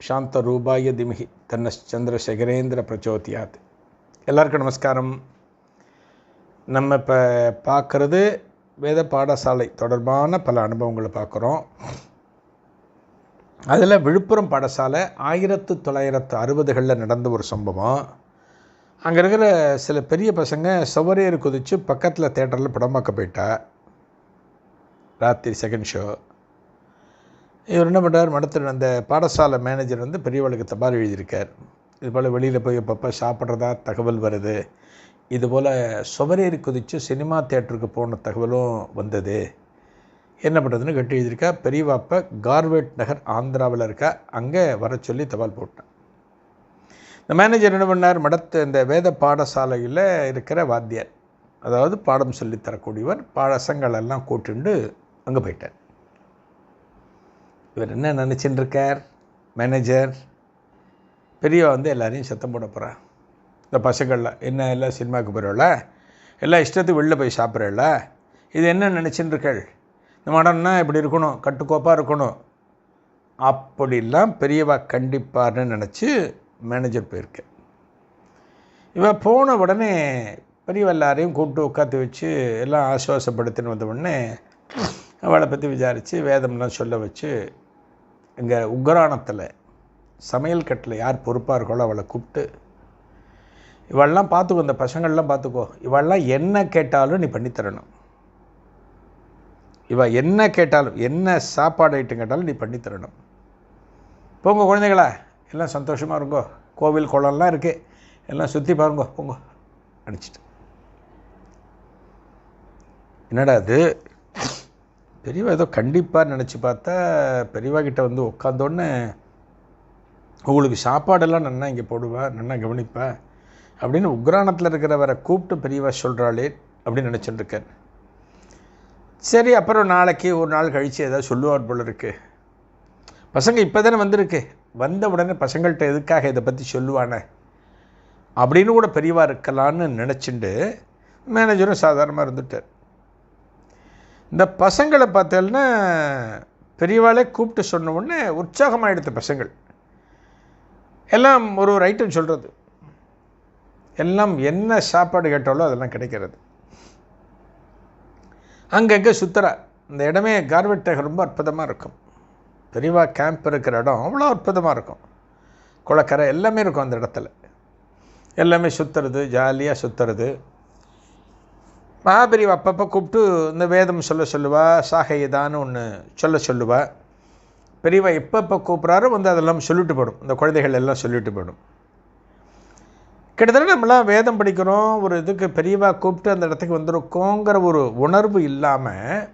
சாந்த ரூபாய திமிகி தன்னச்சந்திரசேகரேந்திர பிரச்சோதியாத் எல்லாருக்கும் நமஸ்காரம். நம்ம இப்போ பார்க்குறது வேத பாடசாலை தொடர்பான பல அனுபவங்களை பார்க்குறோம். அதில் விழுப்புரம் பாடசாலை ஆயிரத்து தொள்ளாயிரத்து அறுபதுகளில் நடந்த ஒரு சம்பவம். அங்கே இருக்கிற சில பெரிய பசங்க சுவரேறு குதித்து பக்கத்தில் தேட்டரில் படமாக்க போயிட்டா. ராத்திரி செகண்ட் ஷோ இவர் என்ன பண்ணுறார் மடத்தில் அந்த பாடசாலை மேனேஜர் வந்து பெரியவளுக்கு தபால் எழுதியிருக்கார். இது போல் வெளியில் போய் அப்பப்போ சாப்பிட்றதா தகவல் வருது. இதுபோல் சுவரேறி குதித்து சினிமா தேட்டருக்கு போன தகவலும் வந்தது. என்ன பண்ணுறதுன்னு கட்டி எழுதியிருக்கா. பெரியவாப்ப கார்வேட் நகர் ஆந்திராவில் இருக்கா. அங்கே வர சொல்லி தபால் போட்டேன். இந்த மேனேஜர் என்ன பண்ணார்? மடத்து இந்த வேத பாடசாலையில் இருக்கிற வாத்தியார். அதாவது பாடம் சொல்லித்தரக்கூடியவர் தரக்கூடியவர் பாடசங்கள் கூட்டுண்டு அங்கே போயிட்டார். இவர் என்ன நினச்சின்னு இருக்கார்? மேனேஜர் பெரியவா வந்து எல்லாரையும் சத்தம் போட போகிறா இந்த பசங்களில் என்ன எல்லாம் சினிமாவுக்கு போகிறோம்ல எல்லாம் இஷ்டத்துக்கு வெளில போய் சாப்பிட்றல இது என்ன நினச்சின்னு இருக்காள்? இந்த மடம்னா இப்படி இருக்கணும் கட்டுக்கோப்பாக இருக்கணும். அப்படிலாம் பெரியவா கண்டிப்பார்னு நினச்சி மேனேஜர் போயிருக்கேன் இவன் போன உடனே பெரியவ எல்லாரையும் கூப்பிட்டு உட்காந்து வச்சு எல்லாம் ஆசுவாசப்படுத்தின்னு வந்த உடனே அவளை பற்றி விசாரித்து வேதம்லாம் சொல்ல வச்சு இங்கே உக்ரானத்தில் சமையல் கட்டில் யார் பொறுப்பாக இருக்கோ அவளை கூப்பிட்டு இவள்லாம் பார்த்துக்கோ இந்த பசங்கள்லாம் பார்த்துக்கோ. இவள்லாம் என்ன கேட்டாலும் நீ பண்ணித்தரணும். இவள் என்ன கேட்டாலும் என்ன சாப்பாடு ஐட்டம் கேட்டாலும் நீ பண்ணித்தரணும். போங்க குழந்தைகளா எல்லாம் சந்தோஷமாக இருங்கோ. கோவில் குளம்லாம் இருக்குது எல்லாம் சுற்றி பாருங்க போங்க. அடிச்சிட்டு என்னடா அது பெரியவா ஏதோ கண்டிப்பாக நினச்சி பார்த்தா பெரியவா கிட்டே வந்து உட்காந்தோடனே உங்களுக்கு சாப்பாடெல்லாம் நன்னா இங்கே போடுவேன் நன்னா கவனிப்பேன் அப்படின்னு உக்ரானத்தில் இருக்கிறவரை கூப்பிட்டு பெரியவா சொல்கிறாளே அப்படின்னு நினச்சிட்டு சரி அப்புறம் நாளைக்கு ஒரு நாள் கழித்து ஏதாவது சொல்லுவார் போல இருக்கு. பசங்க இப்போ தானே வந்திருக்கு. வந்த உடனே பசங்கள்கிட்ட எதுக்காக இதை பற்றி சொல்லுவானே? அப்படின்னு கூட பெரியவா இருக்கலான்னு நினச்சிண்டு மேனேஜரும் சாதாரணமாக இருந்துட்டார். இந்த பசங்களை பார்த்தேன்னா பெரியவாளே கூப்பிட்டு சொன்ன உடனே உற்சாகமாகிடுத்த பசங்கள். எல்லாம் ஒரு ஒரு ஐட்டம் சொல்கிறது எல்லாம் என்ன சாப்பாடு கேட்டாலோ அதெல்லாம் கிடைக்கிறது. அங்கங்கே சுத்தரா இந்த இடமே கார்பெட் நகர் ரொம்ப அற்புதமாக இருக்கும். பெரியவா கேம்ப் இருக்கிற இடம் அவ்வளோ அற்புதமாக இருக்கும். குளக்கரை எல்லாமே இருக்கும் அந்த இடத்துல. எல்லாமே சுற்றுறது ஜாலியாக சுற்றுறது மகாபெரிவா அப்பப்போ கூப்பிட்டு இந்த வேதம் சொல்ல சொல்லுவா சாகைதான்னு ஒன்று சொல்ல சொல்லுவா. பெரியவா எப்பப்போ கூப்பிட்றாரோ வந்து அதெல்லாம் சொல்லிட்டு போடும் இந்த குழந்தைகள் எல்லாம் சொல்லிட்டு போடும் கிட்டத்தட்ட நம்மளாம் வேதம் படிக்கிறோம் ஒரு இதுக்கு பெரியவா கூப்பிட்டு அந்த இடத்துக்கு வந்திருக்கோங்கிற ஒரு உணர்வு இல்லாமல்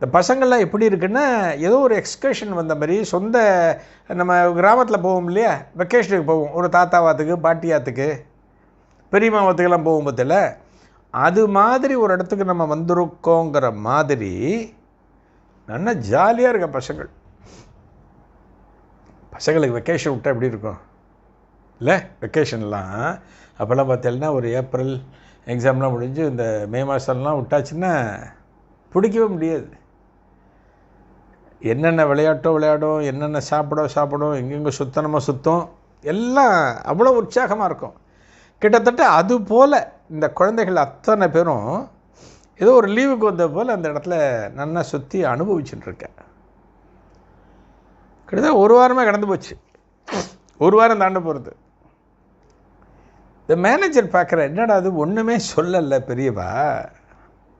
இந்த பசங்கள்லாம் எப்படி இருக்குன்னா ஏதோ ஒரு எக்ஸ்கர்ஷன் வந்த மாதிரி சொந்த நம்ம கிராமத்தில் போவோம் இல்லையா? வெக்கேஷனுக்கு போவோம். ஒரு தாத்தாவாத்துக்கு பாட்டியாத்துக்கு பெரியமாவத்துக்கெல்லாம் போகும் பற்றில அது மாதிரி ஒரு இடத்துக்கு நம்ம வந்திருக்கோங்கிற மாதிரி நல்லா ஜாலியாக இருக்க பசங்கள். பசங்களுக்கு வெக்கேஷன் விட்டால் எப்படி இருக்கும்? இல்லை வெக்கேஷன்லாம் அப்போல்லாம் பார்த்தீங்கன்னா ஒரு ஏப்ரல் எக்ஸாம்லாம் முடிஞ்சு இந்த மே மாதம்லாம் விட்டாச்சுன்னா பிடிக்கவே முடியாது. என்னென்ன விளையாட்டோ விளையாடும் என்னென்ன சாப்பிடோ சாப்பிடும் எங்கெங்கே சுத்தனமோ சுத்தம் எல்லாம் அவ்வளோ உற்சாகமாக இருக்கும். கிட்டத்தட்ட அது போல் இந்த குழந்தைகள் அத்தனை பேரும் ஏதோ ஒரு லீவுக்கு வந்த போல் அந்த இடத்துல நல்லா சுற்றி அனுபவிச்சுட்டு இருக்கேன் கிட்டத்தட்ட ஒரு வாரமாக கடந்து போச்சு. ஒரு வாரம் தாண்ட போகிறது இந்த மேனேஜர் பார்க்குற என்னடா அது ஒன்றுமே சொல்லலை பெரியவா.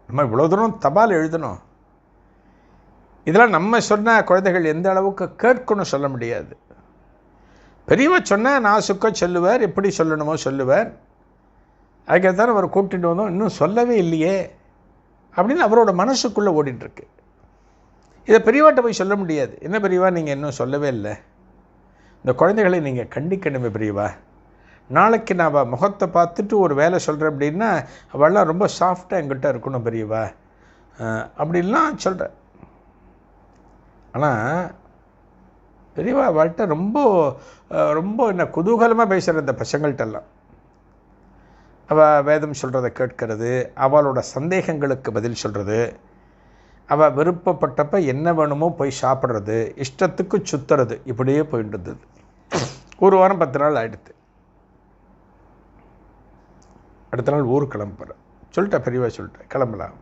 நம்ம இவ்வளோ தூரம் தபால் எழுதணும். இதெல்லாம் நம்ம சொன்ன குழந்தைகள் எந்த அளவுக்கு கேட்கணும் சொல்ல முடியாது. பெரியவா சொன்னால் நான் சுக்க சொல்லுவார் எப்படி சொல்லணுமோ சொல்லுவார். அதுக்கேற்ற அவரை கூட்டிட்டு வந்தோம். இன்னும் சொல்லவே இல்லையே. அப்படின்னு அவரோட மனசுக்குள்ளே ஓடிட்டுருக்கு. இதை பெரியவாட்ட போய் சொல்ல முடியாது. என்ன பெரியவா நீங்கள் இன்னும் சொல்லவே இல்லை. இந்த குழந்தைகளை நீங்கள் கண்டிக்கணுமே பெரியவா. நாளைக்கு நான் அவள் முகத்தை பார்த்துட்டு ஒரு வேலை சொல்கிறேன் அப்படின்னா அவள்லாம் ரொம்ப சாஃப்டாக எங்கிட்ட இருக்கணும் பெரியவா. அப்படின்லாம் சொல்கிறேன் ஆனால் பெரியவா அவள்கிட்ட ரொம்ப ரொம்ப என்ன குதூகலமாக பேசுகிற இந்த பசங்கள்கிட்டலாம் அவள் வேதம் சொல்கிறத கேட்கறது அவளோட சந்தேகங்களுக்கு பதில் சொல்கிறது அவள் விருப்பப்பட்டப்ப என்ன வேணுமோ போய் சாப்பிட்றது இஷ்டத்துக்கு சுற்றுறது இப்படியே போயிட்டு இருந்தது. ஒரு வாரம் பத்து நாள் ஆகிடுது அடுத்த நாள் ஊருக்கு கிளம்புறேன் சொல்லிட்டேன் பெரியவா சொல்லிட்டேன் கிளம்பலாம்.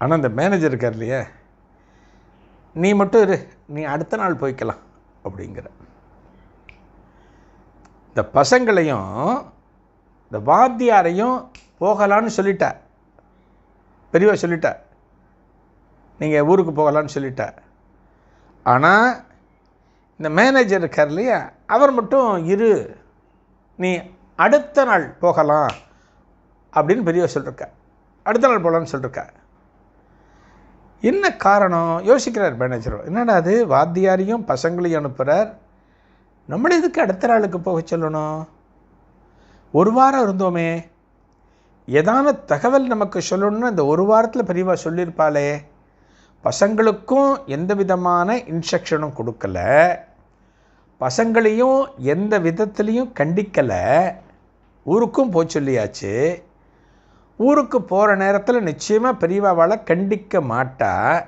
ஆனால் அந்த மேனேஜர் இருக்கார் இல்லையா? நீ மட்டும் இரு நீ அடுத்த நாள் போய்க்கலாம் அப்படிங்கிற. இந்த பசங்களையும் இந்த வாத்தியாரையும் போகலான்னு சொல்லிட்டா. பெரியவா சொல்லிட்டா. நீங்கள் ஊருக்கு போகலான்னு சொல்லிட்டா. ஆனால் இந்த மேனேஜர் இருக்கார் இல்லையா? அவர் மட்டும் இரு நீ அடுத்த நாள் போகலாம் அப்படின்னு பெரியவா சொல்லிருக்கா. அடுத்த நாள் போகலான்னு சொல்லியிருக்க என்ன காரணம்? யோசிக்கிறார் மேனேஜர் என்னடா அது? வாத்தியாரையும் பசங்களையும் அனுப்புகிறார் நம்மள எதுக்கு அடுத்த நாளுக்கு போக சொல்லணும்? ஒரு வாரம் இருந்தோமே. எதான தகவல் நமக்கு சொல்லணும்னு இந்த ஒரு வாரத்தில் பெரியவா சொல்லியிருப்பாளே. பசங்களுக்கும் எந்த விதமான இன்ஸ்ட்ரக்ஷனும் கொடுக்கல. பசங்களையும் எந்த விதத்துலேயும் கண்டிக்கலை. ஊருக்கும் போக சொல்லியாச்சு. ஊருக்கு போகிற நேரத்தில் நிச்சயமாக பெரியவாவால் கண்டிக்க மாட்டா.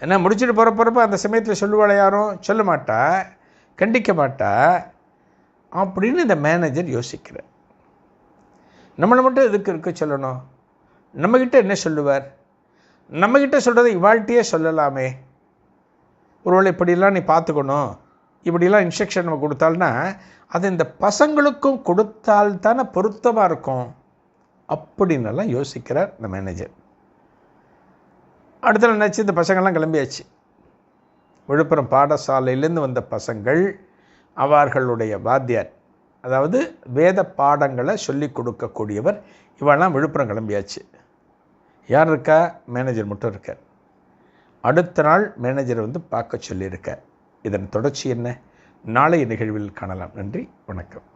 ஏன்னா முடிச்சுட்டு போகிற போகிறப்ப அந்த சமயத்தில் சொல்லுவாள் யாரும்? சொல்ல மாட்டா. கண்டிக்க மாட்டா அப்படின்னு இந்த மேனேஜர் யோசிக்கிறார். நம்மளை மட்டும் எதுக்கு இருக்க சொல்லணும்? நம்மக்கிட்ட என்ன சொல்லுவார்? நம்மக்கிட்ட சொல்கிறத இவாழ்கிட்டயே சொல்லலாமே. ஒருவேளை இப்படிலாம் நீ பார்த்துக்கணும். இப்படிலாம் இன்ஸ்ட்ரக்ஷன் நம்ம கொடுத்தால்னா அது இந்த பசங்களுக்கும் கொடுத்தால் தானே பொருத்தமாக இருக்கும் அப்படின்னெல்லாம் யோசிக்கிறார் இந்த மேனேஜர் அடுத்த நாள் என்னாச்சு? இந்த பசங்கள்லாம் கிளம்பியாச்சு. விழுப்புரம் பாடசாலையிலேருந்து வந்த பசங்கள் அவர்களுடைய வாத்தியார். அதாவது வேத பாடங்களை சொல்லி கொடுக்கக்கூடியவர். இவெல்லாம் விழுப்புரம் கிளம்பியாச்சு. யார் இருக்கா? மேனேஜர் மட்டும் இருக்கார். அடுத்த நாள் மேனேஜர் வந்து பார்க்க சொல்லியிருக்கார். இதன் தொடர்ச்சி என்ன? நாளைய நிகழ்வில் காணலாம். நன்றி. வணக்கம்.